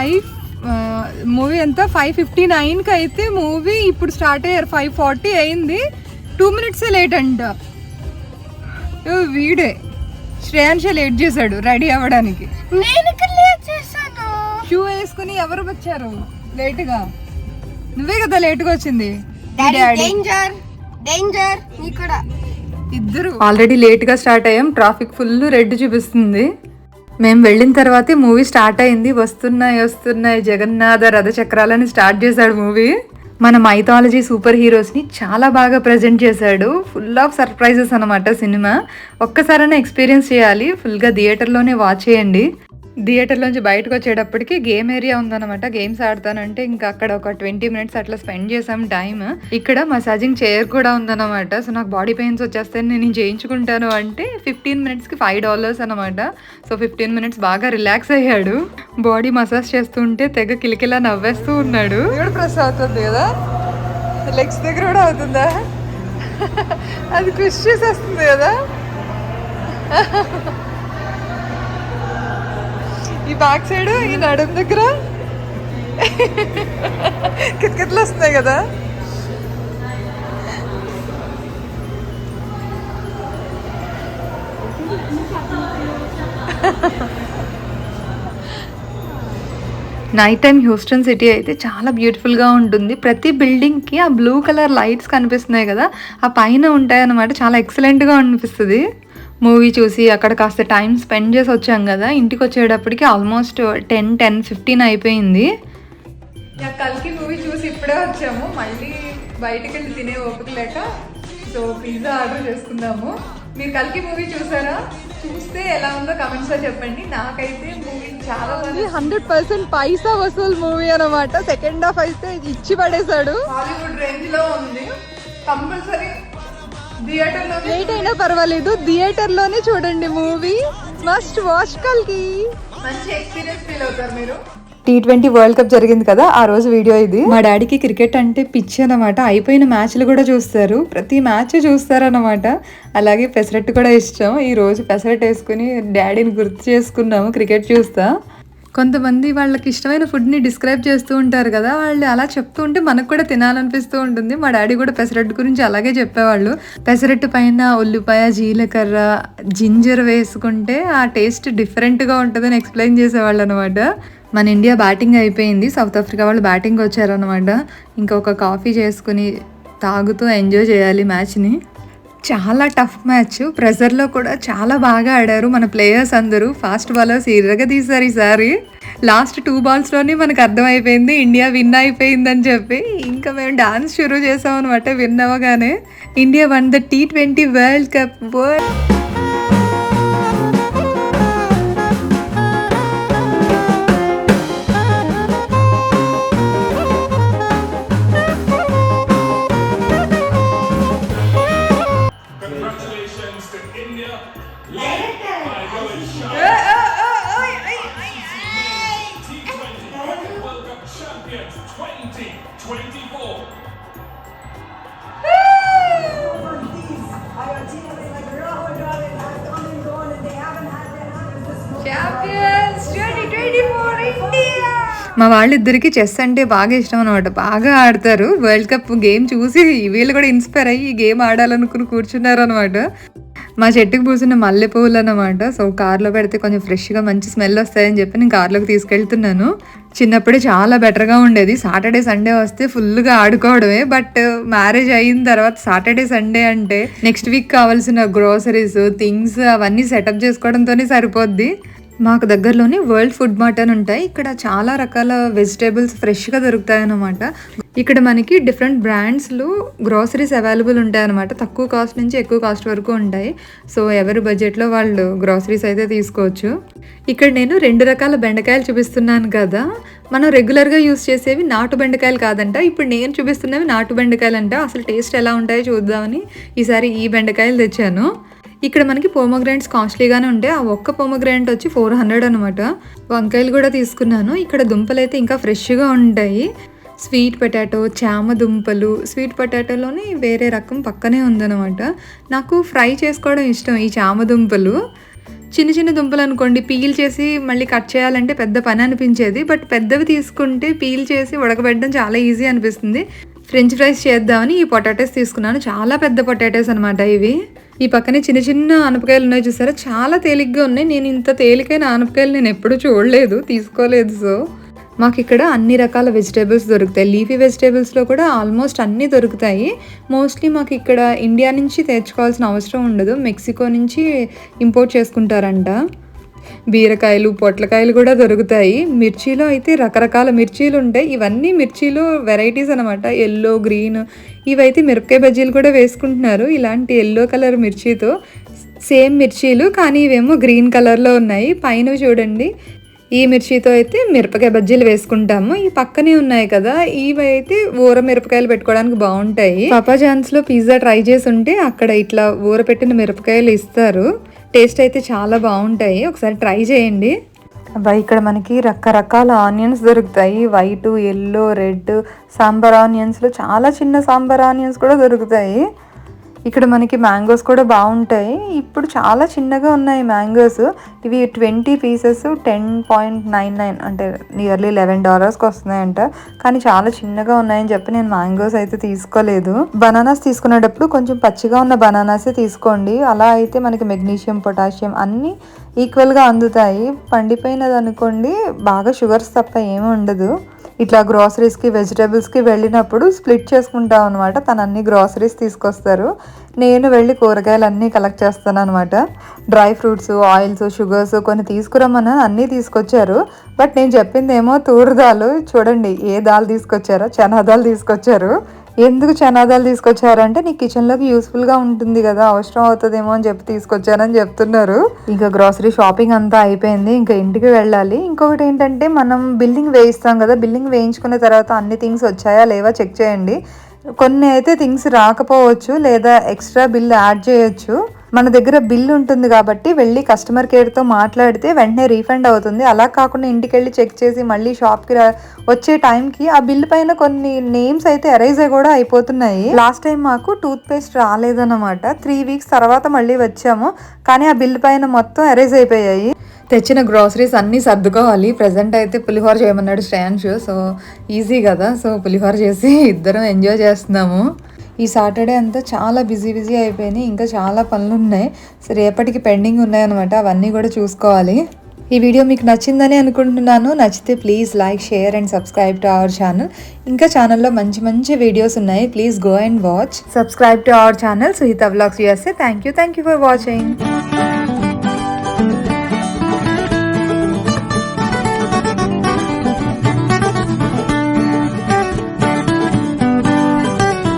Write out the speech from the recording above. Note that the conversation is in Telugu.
ఫైవ్ మూవీ ఎంత ఫైవ్ ఫిఫ్టీ నైన్కి అయితే మూవీ ఇప్పుడు స్టార్ట్ అయ్యారు. ఫైవ్ ఫార్టీ అయింది. టూ మినిట్సే లేట్ అంట. వీడే. శ్రేయాన్ష లేట్ చేశాడు రెడీ అవ్వడానికి. షూ వేసుకుని ఎవరు వచ్చారు? లేటుగా నువ్వే కదా లేటుగా వచ్చింది. డేంజర్ డేంజర్ ఇద్దరు. ఆల్రెడీ లేట్గా స్టార్ట్ అయ్యాం. ట్రాఫిక్ ఫుల్ రెడ్ చూపిస్తుంది. మేము వెళ్ళిన తర్వాతే మూవీ స్టార్ట్ అయింది. వస్తున్నాయి వస్తున్నాయి. జగన్నాథ రథచక్రాలని స్టార్ట్ చేశాడు మూవీ. మన మైథాలజీ సూపర్ హీరోస్ని చాలా బాగా ప్రజెంట్ చేశాడు. ఫుల్ ఆఫ్ సర్ప్రైజెస్ అనమాట సినిమా. ఒక్కసారైనా ఎక్స్పీరియన్స్ చేయాలి. ఫుల్గా థియేటర్లోనే వాచ్ చేయండి. థియేటర్లోంచి బయటకు వచ్చేటప్పటికి గేమ్ ఏరియా ఉందన్నమాట. గేమ్స్ ఆడతానంటే ఇంకా అక్కడ ఒక ట్వంటీ మినిట్స్ అట్లా స్పెండ్ చేసాం టైం ఇక్కడ మసాజింగ్ చైర్ కూడా ఉందన్నమాట. సో నాకు బాడీ పెయిన్స్ వచ్చేస్తే నేను చేయించుకుంటాను అంటే ఫిఫ్టీన్ మినిట్స్కి ఫైవ్ డాలర్స్ అనమాట సో ఫిఫ్టీన్ మినిట్స్ బాగా రిలాక్స్ అయ్యాడు. బాడీ మసాజ్ చేస్తుంటే తెగ కిలకిలా నవ్వేస్తూ ఉన్నాడు. ప్రెస్ అవుతుంది కదా? లెగ్స్ దగ్గర కూడా అవుతుందా? అది క్విష్ చేసేస్తుంది కదా? బ్యాక్ సైడ్ ఈ నడుం దగ్గర. కితకితలు వస్తున్నాయి కదా. నైట్ టైం హ్యూస్టన్ సిటీ అయితే చాలా బ్యూటిఫుల్గా ఉంటుంది. ప్రతి బిల్డింగ్కి ఆ బ్లూ కలర్ లైట్స్ కనిపిస్తున్నాయి కదా. ఆ పైన ఉంటాయి అన్నమాట చాలా ఎక్సలెంట్గా అనిపిస్తుంది. మూవీ చూసి అక్కడ కాస్త టైం స్పెండ్ చేసి వచ్చాం కదా. ఇంటికి వచ్చేటప్పటికి ఆల్మోస్ట్ టెన్ టెన్ ఫిఫ్టీన్ అయిపోయింది. కల్కి మూవీ చూసి ఇప్పుడే వచ్చాము. మళ్ళీ బయటికి వెళ్ళి తినే ఓపిక లేక సో పిజ్జా ఆర్డర్ చేసుకుందాము. మీరు కల్కి మూవీ చూసారా? చూస్తే ఎలా ఉందో కమెంట్స్లో చెప్పండి. నాకైతే మూవీ చాలా హండ్రెడ్ పర్సెంట్ పైసా వసూల్ మూవీ అనమాట సెకండ్ హాఫ్ అయితే ఇచ్చి పడేశాడు. హాలీవుడ్ రేంజ్లో ఉంది. కంపల్సరీ లేట్ అయినా పర్వాలేదు. థియేటర్లోనే చూడండి మూవీ. మస్ట్ వాచ్ కల్కి. మంచి ఎక్స్పీరియన్స్ ఫీల్ అవుతారు మీరు. టీ ట్వంటీ వరల్డ్ కప్ జరిగింది కదా ఆ రోజు వీడియో ఇది. మా డాడీకి క్రికెట్ అంటే పిచ్చి అనమాట అయిపోయిన మ్యాచ్లు కూడా చూస్తారు. ప్రతి మ్యాచ్ చూస్తారన్నమాట. అలాగే పెసరట్టు కూడా ఇష్టం. ఈ రోజు పెసరట్టు వేసుకుని డాడీని గుర్తు చేసుకున్నాము. క్రికెట్ చూస్తా. కొంతమంది వాళ్ళకి ఇష్టమైన ఫుడ్ని డిస్క్రైబ్ చేస్తూ ఉంటారు కదా వాళ్ళు అలా చెప్తూ ఉంటే మనకు కూడా తినాలనిపిస్తూ ఉంటుంది. మా డాడీ కూడా పెసరట్టు గురించి అలాగే చెప్పేవాళ్ళు. పెసరట్టు పైన ఉల్లిపాయ జీలకర్ర జింజర్ వేసుకుంటే ఆ టేస్ట్ డిఫరెంట్గా ఉంటుందని ఎక్స్ప్లెయిన్ చేసేవాళ్ళు అనమాట మన ఇండియా బ్యాటింగ్ అయిపోయింది. సౌత్ ఆఫ్రికా వాళ్ళు బ్యాటింగ్ వచ్చారనమాట ఇంకొక కాఫీ చేసుకుని తాగుతూ ఎంజాయ్ చేయాలి మ్యాచ్ని చాలా టఫ్ మ్యాచ్ ప్రెజర్లో కూడా చాలా బాగా ఆడారు మన ప్లేయర్స్ అందరూ. ఫాస్ట్ బౌలర్స్ ఇరగ తీశారు ఈసారి. లాస్ట్ టూ బాల్స్లోనే మనకు అర్థమైపోయింది. ఇండియా విన్ అయిపోయిందని చెప్పి. ఇంకా మేము డాన్స్ షురూ చేసాం అనమాట విన్ అవ్వగానే. India won the T twenty World Cup World మా వాళ్ళిద్దరికి చెస్ అంటే బాగా ఇష్టం అనమాట బాగా ఆడతారు. వరల్డ్ కప్ గేమ్ చూసి వీళ్ళు కూడా ఇన్స్పైర్ అయ్యి ఈ గేమ్ ఆడాలనుకుని కూర్చున్నారు అనమాట మా చెట్టుకు పూసిన మల్లె పువ్వులు అనమాట సో కార్లో పెడితే కొంచెం ఫ్రెష్గా మంచి స్మెల్ వస్తాయని చెప్పి నేను కార్లోకి తీసుకెళ్తున్నాను. చిన్నప్పుడే చాలా బెటర్గా ఉండేది. సాటర్డే సండే వస్తే ఫుల్గా ఆడుకోవడమే. బట్ మ్యారేజ్ అయిన తర్వాత సాటర్డే సండే అంటే నెక్స్ట్ వీక్ కావాల్సిన గ్రోసరీస్ థింగ్స్ అవన్నీ సెటప్ చేసుకోవడంతోనే సరిపోద్ది. మాకు దగ్గరలోనే వరల్డ్ ఫుడ్ మార్ట్ అని ఉంటాయి. ఇక్కడ చాలా రకాల వెజిటేబుల్స్ ఫ్రెష్గా దొరుకుతాయి అన్నమాట ఇక్కడ మనకి డిఫరెంట్ బ్రాండ్స్లో గ్రోసరీస్ అవైలబుల్ ఉంటాయి అనమాట తక్కువ కాస్ట్ నుంచి ఎక్కువ కాస్ట్ వరకు ఉంటాయి. సో ఎవరి బడ్జెట్లో వాళ్ళు గ్రోసరీస్ అయితే తీసుకోవచ్చు. ఇక్కడ నేను రెండు రకాల బెండకాయలు చూపిస్తున్నాను కదా. మనం రెగ్యులర్గా యూస్ చేసేవి నాటు బెండకాయలు కాదంట. ఇప్పుడు నేను చూపిస్తున్నవి నాటు బెండకాయలు అంట అసలు టేస్ట్ ఎలా ఉంటాయో చూద్దామని ఈసారి ఈ బెండకాయలు తెచ్చాను. ఇక్కడ మనకి పోమోగ్రాంట్స్ కాస్ట్లీగానే ఉంటాయి. ఆ ఒక్క పోమోగ్రాంట్ వచ్చి ఫోర్ హండ్రెడ్ అనమాట వంకాయలు కూడా తీసుకున్నాను. ఇక్కడ దుంపలు అయితే ఇంకా ఫ్రెష్గా ఉంటాయి. స్వీట్ పొటాటో చామ దుంపలు. స్వీట్ పొటాటోలోని వేరే రకం పక్కనే ఉందన్నమాట. నాకు ఫ్రై చేసుకోవడం ఇష్టం ఈ చామ దుంపలు. చిన్న చిన్న దుంపలు అనుకోండి పీల్ చేసి మళ్ళీ కట్ చేయాలంటే పెద్ద పని అనిపించేది. బట్ పెద్దవి తీసుకుంటే పీల్ చేసి ఉడకబెట్టడం చాలా ఈజీ అనిపిస్తుంది. ఫ్రెంచ్ ఫ్రైస్ చేద్దామని ఈ పొటాటోస్ తీసుకున్నాను. చాలా పెద్ద పొటాటోస్ అనమాట ఇవి. ఈ పక్కనే చిన్న చిన్న ఆనపకాయలు ఉన్నాయి చూసారా? చాలా తేలిగ్గా ఉన్నాయి. నేను ఇంత తేలికైన ఆనపకాయలు నేను ఎప్పుడూ చూడలేదు తీసుకోలేదు. సో మాకు ఇక్కడ అన్ని రకాల వెజిటేబుల్స్ దొరుకుతాయి. లీఫీ వెజిటేబుల్స్లో కూడా ఆల్మోస్ట్ అన్నీ దొరుకుతాయి. మోస్ట్లీ మాకు ఇక్కడ ఇండియా నుంచి తెచ్చుకోవాల్సిన అవసరం ఉండదు. మెక్సికో నుంచి ఇంపోర్ట్ చేసుకుంటారంట. బీరకాయలు పొట్లకాయలు కూడా దొరుకుతాయి. మిర్చిలో అయితే రకరకాల మిర్చీలు ఉంటాయి. ఇవన్నీ మిర్చిలో వెరైటీస్ అనమాట ఎల్లో గ్రీన్ ఇవైతే మిరపకాయ బజ్జీలు కూడా వేసుకుంటున్నారు. ఇలాంటి ఎల్లో కలర్ మిర్చితో సేమ్ మిర్చీలు కానీ ఇవేమో గ్రీన్ కలర్లో ఉన్నాయి. పైన చూడండి. ఈ మిర్చితో అయితే మిరపకాయ బజ్జీలు వేసుకుంటాము. ఈ పక్కనే ఉన్నాయి కదా. ఇవి అయితే ఊర మిరపకాయలు పెట్టుకోవడానికి బాగుంటాయి. పాపా లో పిజ్జా ట్రై చేసి ఉంటే అక్కడ ఇట్లా ఊర పెట్టిన మిరపకాయలు ఇస్తారు. టేస్ట్ అయితే చాలా బాగుంటాయి. ఒకసారి ట్రై చేయండి. ఇక్కడ మనకి రకరకాల ఆనియన్స్ దొరుకుతాయి. వైట్ ఎల్లో రెడ్ సాంబార్ ఆనియన్స్లో చాలా చిన్న సాంబార్ ఆనియన్స్ కూడా దొరుకుతాయి. ఇక్కడ మనకి మ్యాంగోస్ కూడా బాగుంటాయి. ఇప్పుడు చాలా చిన్నగా ఉన్నాయి మ్యాంగోస్. ఇవి twenty pieces ten point nine nine అంటే నియర్లీ లెవెన్ డాలర్స్కి వస్తున్నాయంట. కానీ చాలా చిన్నగా ఉన్నాయని చెప్పి నేను మ్యాంగోస్ అయితే తీసుకోలేదు. బనానాస్ తీసుకునేటప్పుడు కొంచెం పచ్చిగా ఉన్న బనానాసే తీసుకోండి. అలా అయితే మనకి మెగ్నీషియం పొటాషియం అన్నీ ఈక్వల్గా అందుతాయి. పండిపోయినది అనుకోండి బాగా షుగర్స్ తప్ప ఏమీ ఉండదు. ఇట్లా గ్రాసరీస్కి వెజిటేబుల్స్కి వెళ్ళినప్పుడు స్ప్లిట్ చేసుకుంటాం అనమాట తను అన్ని గ్రాసరీస్ తీసుకొస్తారు. నేను వెళ్ళి కూరగాయలు అన్నీ కలెక్ట్ చేస్తాను అనమాట డ్రై ఫ్రూట్స్ ఆయిల్స్ షుగర్స్ కొన్ని తీసుకురమ్మని అన్నీ తీసుకొచ్చారు. బట్ నేను చెప్పింది ఏమో దాలు చూడండి ఏ దాల్ తీసుకొచ్చారో చనా దాల్ తీసుకొచ్చారు. ఎందుకు చనాదాలు తీసుకొచ్చారంటే నీ కిచెన్లోకి యూస్ఫుల్గా ఉంటుంది కదా అవసరం అవుతుందేమో అని చెప్పి తీసుకొచ్చారని చెప్తున్నారు. ఇంకా గ్రాసరీ షాపింగ్ అంతా అయిపోయింది ఇంకా ఇంటికి వెళ్ళాలి. ఇంకొకటి ఏంటంటే మనం బిల్లింగ్ వేయిస్తాం కదా బిల్డింగ్ వేయించుకున్న తర్వాత అన్ని థింగ్స్ వచ్చాయా లేవా చెక్ చేయండి. కొన్ని అయితే థింగ్స్ రాకపోవచ్చు లేదా ఎక్స్ట్రా బిల్ యాడ్ చేయొచ్చు. మన దగ్గర బిల్ ఉంటుంది కాబట్టి వెళ్ళి కస్టమర్ కేర్తో మాట్లాడితే వెంటనే రీఫండ్ అవుతుంది. అలా కాకుండా ఇంటికి వెళ్ళి చెక్ చేసి మళ్ళీ షాప్కి వచ్చే టైంకి ఆ బిల్ పైన కొన్ని నేమ్స్ అయితే ఎరైజ్ కూడా అయిపోతున్నాయి. లాస్ట్ టైం మాకు టూత్ పేస్ట్ రాలేదన్నమాట. త్రీ వీక్స్ తర్వాత మళ్ళీ వచ్చాము. కానీ ఆ బిల్ పైన మొత్తం ఎరైజ్ అయిపోయాయి. తెచ్చిన గ్రాసరీస్ అన్నీ సర్దుకోవాలి. ప్రజెంట్ అయితే పులిహోర చేయమన్నాడు శ్రేయాన్షు సో ఈజీ కదా. సో పులిహోర చేసి ఇద్దరం ఎంజాయ్ చేస్తున్నాము. ఈ సాటర్డే అంతా చాలా బిజీ బిజీ అయిపోయినాయి. ఇంకా చాలా పనులు ఉన్నాయి సో రేపటికి పెండింగ్ ఉన్నాయన్నమాట. అవన్నీ కూడా చూసుకోవాలి. ఈ వీడియో మీకు నచ్చిందని అనుకుంటున్నాను. నచ్చితే please like share and subscribe to our channel. ఇంకా ఛానల్లో మంచి మంచి వీడియోస్ ఉన్నాయి. Please go and watch. Subscribe to our channel. Suhita blogs USA thank you thank you for watching